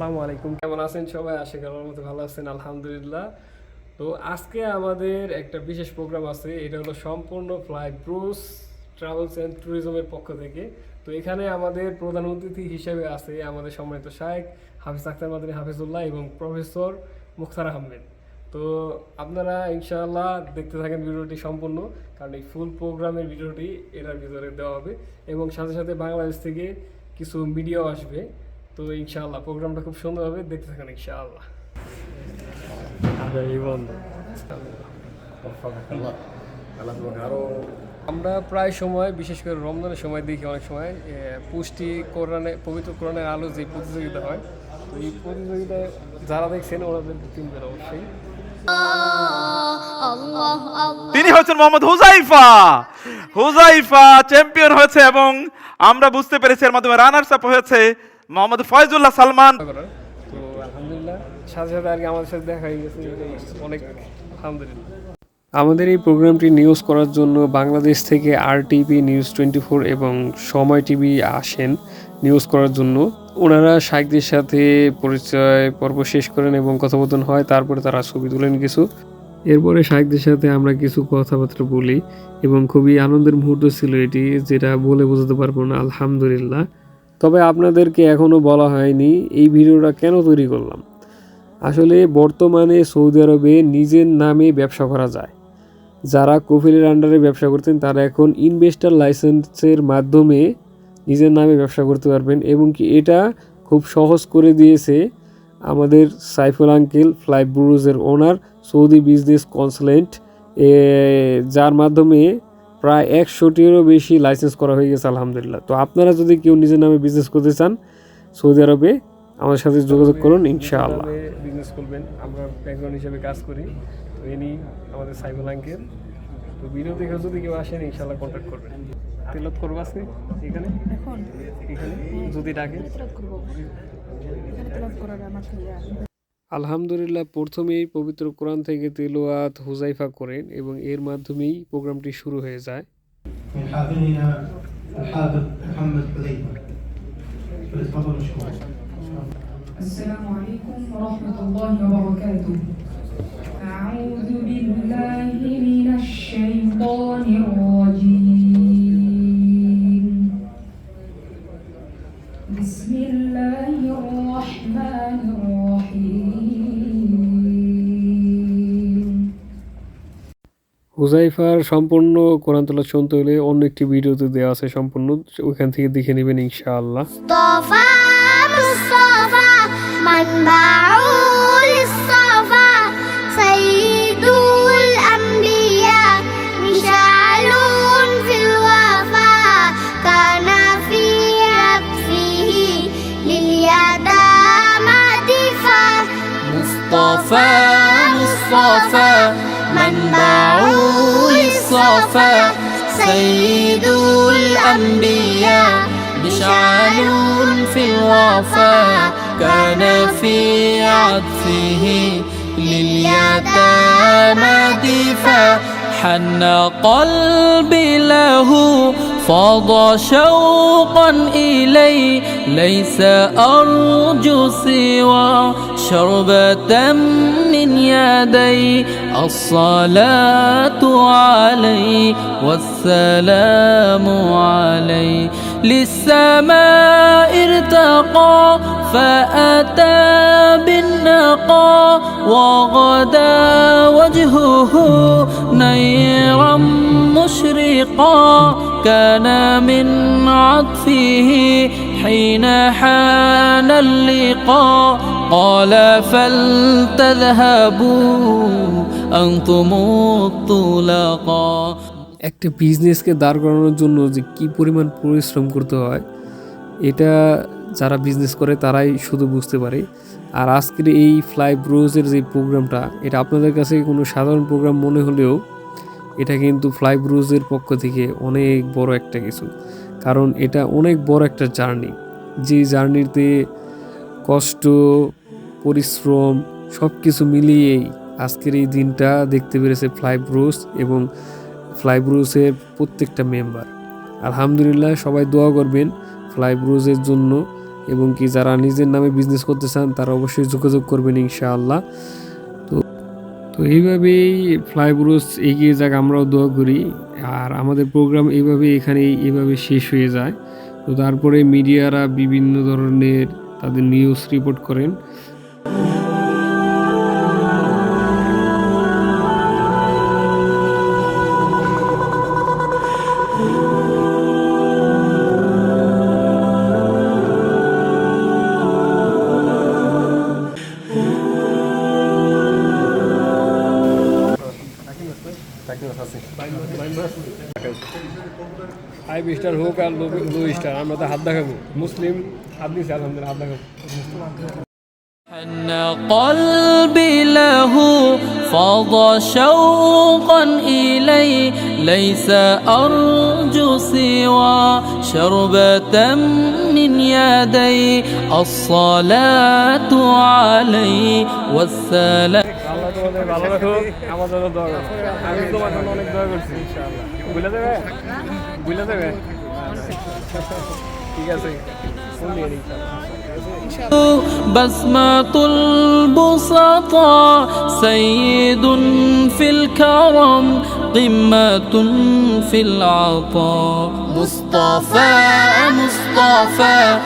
আসসালামু আলাইকুম। কেমন আছেন সবাই? আশা করি আমার মতো ভালো আছেন, আলহামদুলিল্লাহ। তো আজকে আমাদের একটা বিশেষ প্রোগ্রাম আছে, এটা হলো সম্পূর্ণ ফ্লাই ব্রুস ট্রাভেলস অ্যান্ড ট্যুরিজমের পক্ষ থেকে। তো এখানে আমাদের প্রধান অতিথি হিসেবে আছে আমাদের সম্মানিত শায়েক হাফিজ আখতার মাদানী হাফিজুল্লাহ এবং প্রফেসর মুখতার আহমেদ। তো আপনারা ইনশাআল্লাহ দেখতে থাকেন ভিডিওটি সম্পূর্ণ, কারণ এই ফুল প্রোগ্রামের ভিডিওটি এটার ভিতরে দেওয়া হবে। এবং সাথে সাথে বাংলাদেশ থেকে কিছু মিডিয়াও আসবে। তো ইনশাআল্লাহ প্রোগ্রামটা খুব সুন্দর হবে দেখতে থাকেন ইনশাআল্লাহ। আমরা প্রায় সময় বিশেষ করে রমজানের সময় দেখি অনেক সময় পুষ্টি কোরআনে পবিত্র কোরআনের আলো যে প্রতিযোগিতা হয় তো এই প্রতিযোগিতায় যারা দেখছেন ওনাদের কিনবেন অবশ্যই। তিনি হচ্ছেন মোহাম্মদ হুজাইফা। হুজাইফা চ্যাম্পিয়ন হয়েছে এবং আমরা বুঝতে পেরেছি এর মাধ্যমে রানার্স আপ হয়েছে মোহাম্মদ ফয়জুল্লাহ সালমান। তো আলহামদুলিল্লাহ সাথে সাথে আর কি আমাদের সাথে দেখা হয়ে গেছে অনেক আলহামদুলিল্লাহ। আমাদের এই প্রোগ্রামটি নিউজ করার জন্য বাংলাদেশ থেকে R TV news twenty four এবং সময় টিভি আসেন নিউজ করার জন্য। ওনারা শাইকদের সাথে পরিচয় পর্ব শেষ করেন এবং কথোপকথন হয় তারপরে তারা ছবি তোলেন কিছু। এরপরে শাইকদের সাথে আমরা কিছু কথাবার্তা বলি এবং খুবই আনন্দের মুহূর্ত ছিল এটি যেটা বলে বোঝাতে পারব না আলহামদুলিল্লাহ। তবে আপনাদেরকে এখনও বলা হয়নি, এই ভিডিওটা কেন তৈরি করলাম? আসলে বর্তমানে সৌদি আরবে নিজের নামে ব্যবসা করা যায়। যারা কফিলের আন্ডারে ব্যবসা করতেন, তারা এখন ইনভেস্টার লাইসেন্সের মাধ্যমে নিজের নামে ব্যবসা করতে পারবেন এবং কি এটা খুব সহজ করে দিয়েছে আমাদের সাইফুল আঙ্কেল ফ্লাই ব্রুজের ওনার সৌদি বিজনেস কনসালেন্ট যার মাধ্যমে প্রায় একশোটিরও বেশি লাইসেন্স করা হয়ে গেছে আলহামদুলিল্লাহ। তো আপনারা যদি কেউ নিজের নামে বিজনেস করতে চান সৌদি আরবে আমাদের সাথে যোগাযোগ করুন ইনশাআল্লাহ। বিজনেস করবেন আমরা ব্যাকগ্রাউন্ড হিসেবে কাজ করি। তো ইনি আমাদের সাইবুল আঙ্কেল। তো ভিডিও দেখে যদি কেউ আসেন ইনশাআল্লাহ কন্ট্যাক্ট করবেন। তেলত করব আজকে? এখানে? এখন? এখানে? যদি ডাকে? তেলাওয়াত করবো এখানে তেলাওয়াত করার আমার ইয়া আলহামদুলিল্লাহ প্রথমেই পবিত্র কোরআন থেকে তেলোয়াত হুজাইফা করেন এবং এর মাধ্যমেই প্রোগ্রামটি শুরু হয়ে যায় من حاضرنا الحافظ محمد حذيفه فليتفضل مشكورا السلام عليكم ورحمة الله وبركاته أعوذ بالله من الشيطان الرجيم بسم الله الرحمن الرحيم হুজাইফার সম্পূর্ণ কোরআন তোলা শুনতে হলে অন্য একটি ভিডিওতে দেওয়া আছে সম্পূর্ণ ওইখান থেকে দেখে নেবেন ইনশাআল্লাহ مصطفى مصطفى منبع للصفا سيد الأنبياء مشعل في الوفا كان في عطفه لليتامى دفا. حن قلبي له فاض شوقا إلي ليس أرجو سوى. شربة من يدي الصلاة علي والسلام علي. للسماء ارتقى فأتى بالنقى وغدا وجهه نيرا مشرقا. كان من عطفه حين حان اللقاء. قال فلتذهبوا أنتم الطلقاء একটা বিজনেসকে দাঁড় করানোর জন্য যে কি পরিমাণ পরিশ্রম করতে হয় এটা যারা বিজনেস করে তারাই শুধু বুঝতে পারে আর আজকের এই ফ্লাই ব্রোজের যে প্রোগ্রামটা এটা আপনাদের কাছে কোনো সাধারণ প্রোগ্রাম মনে হলেও এটা কিন্তু ফ্লাই ব্রুজের পক্ষ থেকে অনেক বড় একটা কিছু কারণ এটা অনেক বড় একটা জার্নি যে জার্নিতে কষ্ট পরিশ্রম সব কিছু মিলিয়েই আজকের এই দিনটা দেখতে পেরেছে ফ্লাই ব্রুজ এবং ফ্লাই ব্রুজের প্রত্যেকটা মেম্বার আলহামদুলিল্লাহ, সবাই দোয়া করবেন ফ্লাই ব্রুজের জন্য এবং কি যারা নিজের নামে বিজনেস করতে চান, তারা অবশ্যই যোগাযোগ করবেন ইনশাআল্লাহ। তো তো এইভাবেই ফ্লাই ব্রুজ এগিয়ে যাক, আমরাও দোয়া করি। আর আমাদের প্রোগ্রাম এইভাবে এখানে এইভাবে শেষ হয়ে যায়। তো তারপরে মিডিয়ারা বিভিন্ন ধরনের তাদের নিউজ রিপোর্ট করেন। ফাইভ স্টার হোক আর লো লো স্টার আমরা তো হাত দেখাবো মুসলিম হাত দিয়েছে আলহামদুলিল্লাহ হাত দেখাবো أن قلبي له فاض شوقا إلي ليس أرجو سوى شربة من يدي الصلاة علي والسلام আল্লাহ তোমাদের ভালো রাখো আমার জন্য দোয়া করো আমি তোমার জন্য অনেক দোয়া করছি ইনশাআল্লাহ বুঝলে দেবে বুঝলে দেবে ঠিক আছে ফোন নিয়ে নিই بسمة البسطاء سيد في الكرم قمة في العطاء مصطفى مصطفى